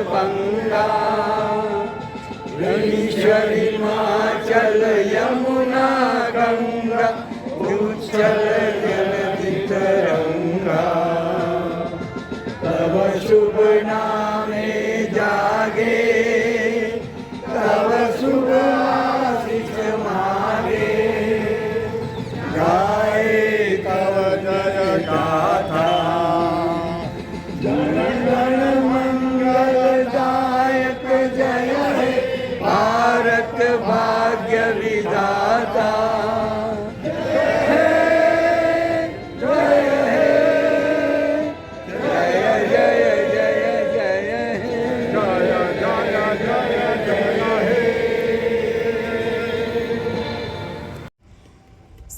ङ्गानि शलिमा चल गङ्गाल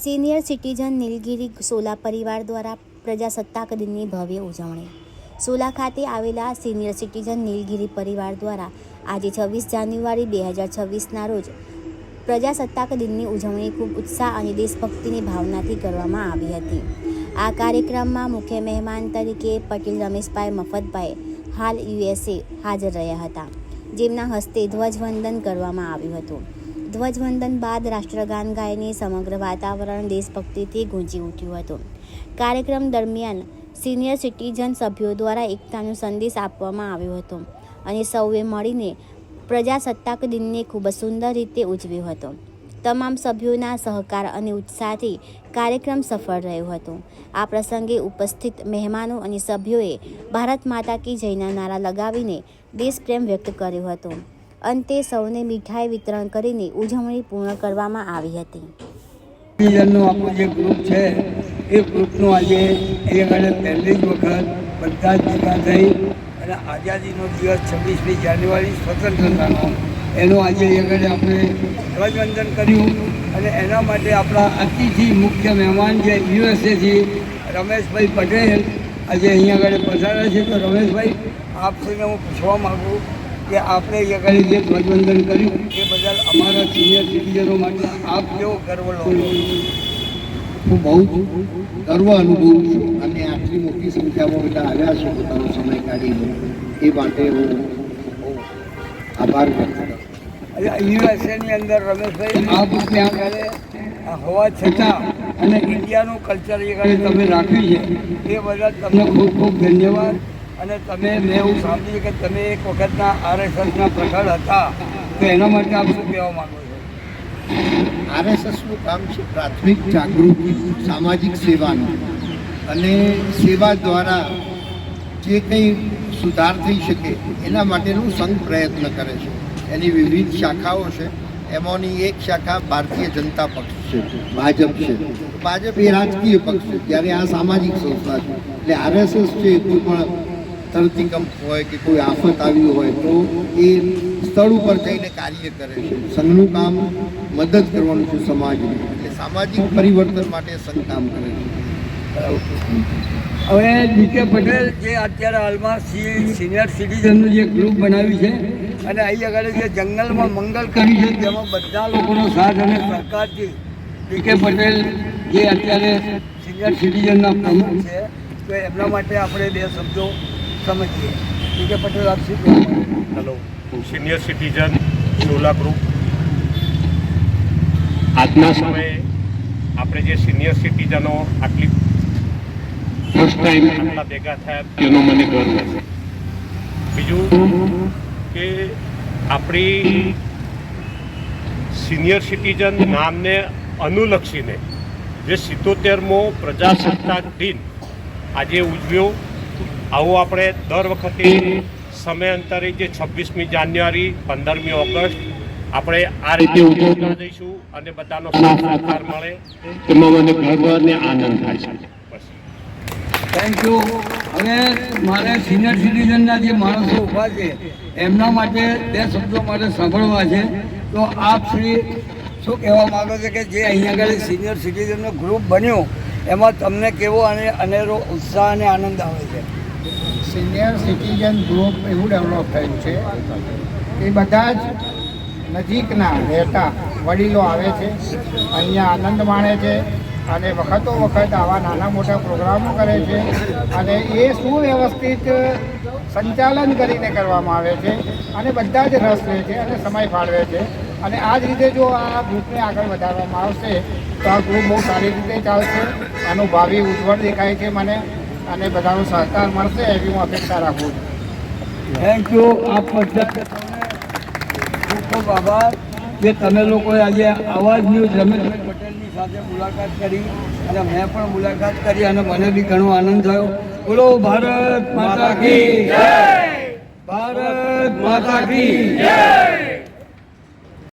સિનિયર સિટીઝન નીલગિરી સોલા પરિવાર દ્વારા પ્રજાસત્તાક દિનની ભવ્ય ઉજવણી. સોલા ખાતે આવેલા સિનિયર સિટીઝન નીલગિરી પરિવાર દ્વારા આજે છવ્વીસ જાન્યુઆરી બે હજાર છવ્વીસના રોજ પ્રજાસત્તાક દિનની ઉજવણી ખૂબ ઉત્સાહ અને દેશભક્તિની ભાવનાથી કરવામાં આવી હતી. આ કાર્યક્રમમાં મુખ્ય મહેમાન તરીકે પટેલ રમેશભાઈ, મફતભાઈ હાલ યુએસએ હાજર રહ્યા હતા, જેમના હસ્તે ધ્વજવંદન કરવામાં આવ્યું હતું. ધ્વજવંદન બાદ રાષ્ટ્રગાન ગાયને સમગ્ર વાતાવરણ દેશભક્તિથી ગુંજી ઉઠ્યું હતું. કાર્યક્રમ દરમિયાન સિનિયર સિટીઝન સભ્યો દ્વારા એકતાનો સંદેશ આપવામાં આવ્યો હતો અને સૌએ મળીને પ્રજાસત્તાક દિનને ખૂબ જ સુંદર રીતે ઉજવ્યો હતો. તમામ સભ્યોના સહકાર અને ઉત્સાહથી કાર્યક્રમ સફળ રહ્યો હતો. આ પ્રસંગે ઉપસ્થિત મહેમાનો અને સભ્યોએ ભારત માતા કી જયના નારા લગાવીને દેશપ્રેમ વ્યક્ત કર્યો હતો. અંતે સૌને મીઠાઈ વિતરણ કરીને ઉજવણી પૂર્ણ કરવામાં આવી હતી. આપણું જે ગ્રુપ છે, એ ગ્રુપનું આજે એ આગળ પહેલી જ વખત બધા જ ભેગા થઈ અને આઝાદીનો દિવસ છવ્વીસમી જાન્યુઆરી સ્વતંત્રતાનો. એનો આજે એ આગળ આપણે ધ્વજવંદન કર્યું અને એના માટે આપણા અતિથિ મુખ્ય મહેમાન જે યુએસએથી રમેશભાઈ પટેલ. આજે અહીંયા આગળ પધાર્યા છે. તો રમેશભાઈ આપશ્રીને હું પૂછવા માગું કે આપણે આગળ જે ધ્વજવંદન કર્યું એ બદલ અમારા સિનિયર સિટીઝનો માટે આપ કેવો ગર્વ લો હું બહુ ગર્વ અનુભવું છું અને આટલી મોટી સંખ્યામાં બધા આવ્યા છે પોતાનો સમય કાઢીને એ માટે હું આભાર વ્યક્ત કરું. યુએસએની અંદર રમેશભાઈ આ ત્યાં આગળ હોવા છતાં અને ઇન્ડિયાનું કલ્ચર એ તમે રાખ્યું છે એ બદલ તમને ખૂબ ખૂબ ધન્યવાદ અને તમે મેં એવું સાંભળ્યું કે તમે એક વખતના આરએસએસના પ્રખર હતા, તો એના માટે આપ શું કહેવા માંગો છો? આરએસએસનું કામ છે પ્રાથમિક જાગૃતિ, સામાજિક સેવાનું. અને સેવા દ્વારા જે કંઈ સુધાર થઈ શકે એના માટેનું સંઘ પ્રયત્ન કરે છે. એની વિવિધ શાખાઓ છે. એમાંની એક શાખા ભારતીય જનતા પક્ષ છે, ભાજપ છે. ભાજપ એ રાજકીય પક્ષ છે, જ્યારે આ સામાજિક સંસ્થા છે. એટલે આરએસએસ છે કોઈ પણ ધરતીકંપ હોય કે કોઈ આફત આવી હોય તો એ સ્થળ ઉપર જઈને કાર્ય કરે છે. સંઘનું કામ મદદ કરવાનું છે સમાજની. એટલે સામાજિક પરિવર્તન માટે સંઘ કામ કરે છે. હવે ડીકે પટેલ જે અત્યારે હાલમાં સી, સિનિયર સિટીઝનનું જે ગ્રુપ બનાવ્યું છે અને અહીં આગળ જે જંગલમાં મંગલ કરી છે તેમાં બધા લોકોનો સાથ અને સહકારથી ડીકે પટેલ જે અત્યારે સિનિયર સિટીઝનના પ્રમુખ છે, તો એમના માટે આપણે બે શબ્દો સમજીએ. કે પટેલ આપ? Hello senior citizen Sola group. આજના સમયે આપણે જે સિનિયર સિટીઝનો આટલી ફર્સ્ટ ટાઈમ આટલા ભેગા થયા. તેનો મને ગર્વ છે. બીજું કે આપણી સિનિયર સિટીઝન નામને અનુલક્ષીને જે સિત્તોતેરમો પ્રજાસત્તાક દિન આજે ઉજવ્યો. આવું આપણે દર વખતે સમયાંતરે જે છવ્વીસમી જાન્યુઆરી પંદરમી ઓગસ્ટ આપણે આ રીતે ઉજવતા જઈશું અને બધાનો સાથ સહકાર મળે. એમાં મને ગર્વ આનંદ થાય છે. થેન્ક યુ હવે મારે સિનિયર સિટીઝનના જે માણસો ઊભા છે એમના માટે બે શબ્દો મારે સાંભળવા છે. તો આપ શ્રી શું કહેવા માગો છો કે જે અહીંયા આગળ સિનિયર સિટીઝનનો ગ્રુપ બન્યો એમાં તમને કેવો અને અનેરો ઉત્સાહ અને આનંદ આવે છે? સિનિયર સિટીઝન ગ્રુપ એવું ડેવલપ થયું છે એ બધા જ નજીકના રહેતા વડીલો આવે છે, અહીંયા આનંદ માણે છે અને વખતો વખત આવા નાના મોટા પ્રોગ્રામો કરે છે અને એ સુવ્યવસ્થિત સંચાલન કરીને કરવામાં આવે છે અને બધા જ રસ લે છે અને સમય ફાળવે છે. અને આ જ રીતે જો આ ગ્રુપને આગળ વધારવામાં આવશે આ ગ્રુપ બહુ સારી રીતે ચાલશે આનું ભાવિ ઉજ્જવળ દેખાય છે મને અને બધાનો સહકાર મળશે એવી હું અપેક્ષા રાખું છું. થેન્ક યુ આપ બધા ખૂબ ખૂબ આભાર કે તમે લોકોએ આજે આવાજ ન્યૂઝ રમેશભાઈ પટેલની સાથે મુલાકાત કરી અને મેં પણ મુલાકાત કરી અને મને બી ઘણો આનંદ થયો. બોલો, ભારત માતા કી ભારત માતા કી